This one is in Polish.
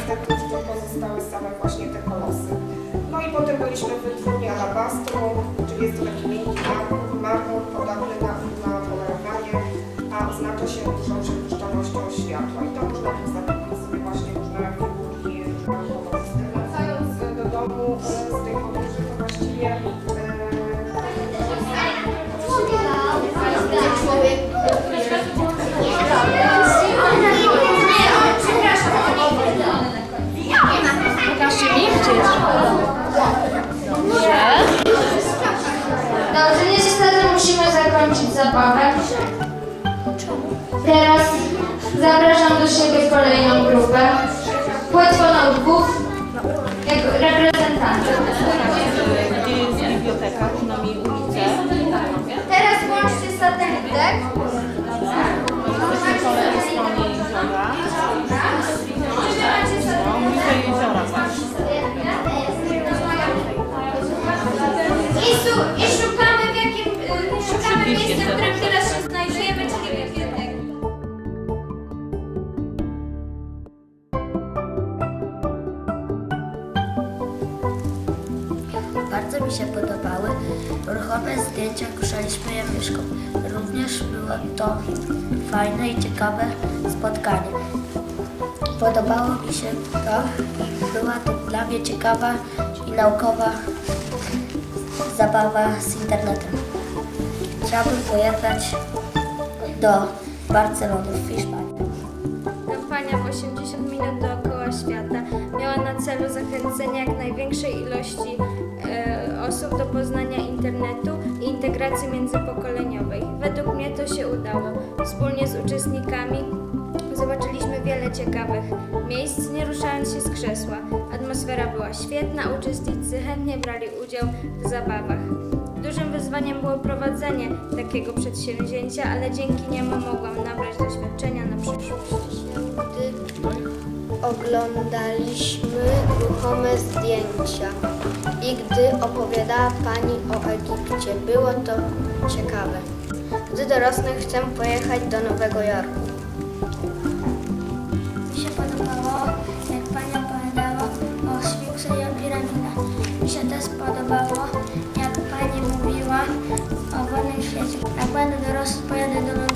niestety pozostały same właśnie te kolosy. No i potem byliśmy wytwórni alabastru, czyli jest to taki miękki marmur, podobny na, na polerowanie, a oznacza się dużą przepuszczalnością światła. I to można tu zakupić sobie właśnie różne figurki, różne kolory. Wracając do domu e, z tej podróży, to właściwie zabawę. Teraz zapraszam do siebie kolejną Mi się podobały. Ruchome zdjęcia kuszaliśmy je myszką. Również było to fajne i ciekawe spotkanie. Podobało mi się to. Była to dla mnie ciekawa i naukowa zabawa z internetem. Chciałbym pojechać do Barcelony w Hiszpanii. Kampania w 80 minut dookoła świata miała na celu zachęcenie jak największej ilości osób do poznania internetu i integracji międzypokoleniowej. Według mnie to się udało. Wspólnie z uczestnikami zobaczyliśmy wiele ciekawych miejsc, nie ruszając się z krzesła. Atmosfera była świetna, uczestnicy chętnie brali udział w zabawach. Dużym wyzwaniem było prowadzenie takiego przedsięwzięcia, ale dzięki niemu mogłam nabrać doświadczenia na przyszłość oglądaliśmy ruchome zdjęcia i gdy opowiadała Pani o Egipcie, było to ciekawe. Gdy dorosnę, chcę pojechać do Nowego Jorku. Mi się podobało, jak Pani opowiadała o Sfinksie i o piramidach. Mi się też podobało, jak Pani mówiła o wolnym świecie. Jak będę dorosły, pojadę do Nowego